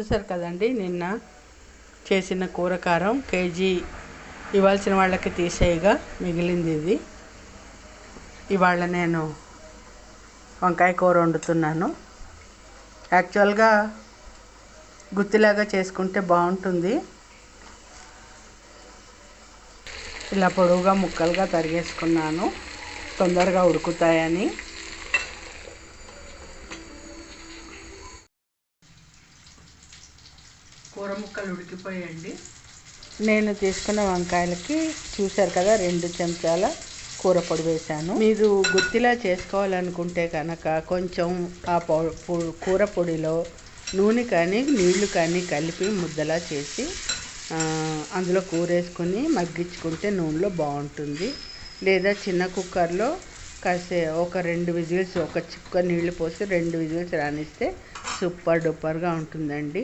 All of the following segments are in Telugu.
చూసారు కదండి నిన్న చేసిన కూర కారం కేజీ ఇవ్వాల్సిన వాళ్ళకి తీసేయగా మిగిలింది ఇది. ఇవాళ నేను వంకాయ కూర వండుతున్నాను. యాక్చువల్గా గుత్తిలాగా చేసుకుంటే బాగుంటుంది. ఇలా పొడవుగా ముక్కలుగా తరిగేసుకున్నాను. తొందరగా ఉడుకుతాయని. కూర ముక్కలు ఉడికిపోయండి నేను తీసుకున్న వంకాయలకి చూశారు కదా రెండు చెంచాల కూర పొడి వేశాను. మీరు గుత్తిలా చేసుకోవాలనుకుంటే కనుక కొంచెం ఆ పౌ- కూర పొడిలో నూనె కానీ నీళ్ళు కానీ కలిపి ముద్దలా చేసి అందులో కూర వేసుకుని మగ్గించుకుంటే నూనెలో బాగుంటుంది. లేదా చిన్న కుక్కర్లో కాసే ఒక రెండు విజిల్స్ ఒక చిక్క నీళ్ళు పోసి రెండు విజిల్స్ రానిస్తే సూపర్ డూపర్గా ఉంటుందండి.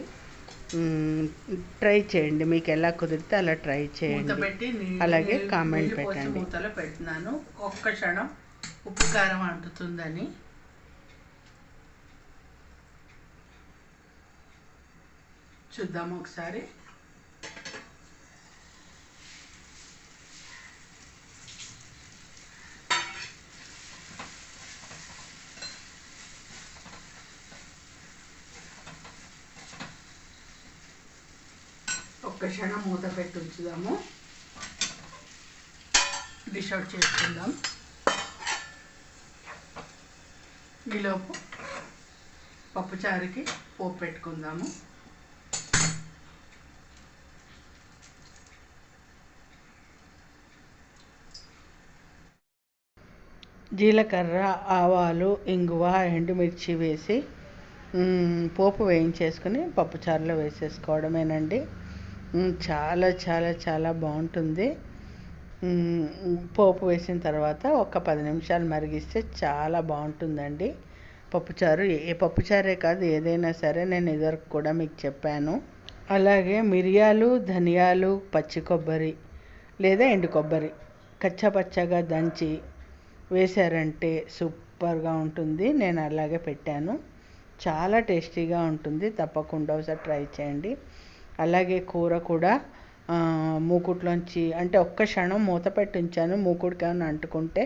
ట్రై చేయండి. మీకు ఎలా కుదిరితే అలా ట్రై చేయండి. అలాగే కామెంట్ పెట్టండి. మూతలో పెట్టినాను ఒక్క క్షణం ఉప్పు కారం అంటుతుందని. చూద్దాము ఒకసారి. ఒక్క క్షణం మూత పెట్టి ఉంచుదాము. డిష్ అవుట్ చేసుకుందాం. ఈలోపు పప్పుచారుకి పోపు పెట్టుకుందాము. జీలకర్ర ఆవాలు ఇంగువ ఎండుమిర్చి వేసి పోపు వేయించేసుకుని పప్పుచారులో వేసేసుకోవడమేనండి. చాలా చాలా చాలా బాగుంటుంది. పోపు వేసిన తర్వాత ఒక పది నిమిషాలు మరిగిస్తే చాలా బాగుంటుందండి. పప్పుచారు ఏ పప్పుచారే కాదు ఏదైనా సరే నేను ఇదివరకు కూడా మీకు చెప్పాను. అలాగే మిరియాలు ధనియాలు పచ్చి కొబ్బరి లేదా ఎండు కొబ్బరి కచ్చపచ్చగా దంచి వేశారంటే సూపర్గా ఉంటుంది. నేను అలాగే పెట్టాను. చాలా టేస్టీగా ఉంటుంది. తప్పకుండా ఒకసారి ట్రై చేయండి. అలాగే కూర కూడా మూకుట్లోంచి అంటే ఒక్క క్షణం మూత పెట్టి ఉంచాను మూకుడికి ఏమైనా అంటుకుంటే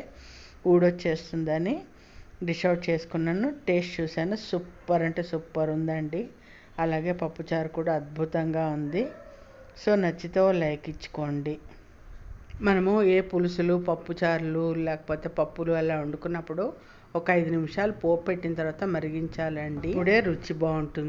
ఊడొచ్చేస్తుందని డిష్ అవుట్ చేసుకున్నాను. టేస్ట్ చూశాను. సూపర్ అంటే సూపర్ ఉందండి. అలాగే పప్పుచారు కూడా అద్భుతంగా ఉంది. సో నచ్చితే లైక్ ఇచ్చుకోండి. మనము ఏ పులుసులు పప్పుచారులు లేకపోతే పప్పులు అలా వండుకున్నప్పుడు ఒక ఐదు నిమిషాలు పోపు పెట్టిన తర్వాత మరిగించాలండి. ఇప్పుడే రుచి బాగుంటుంది.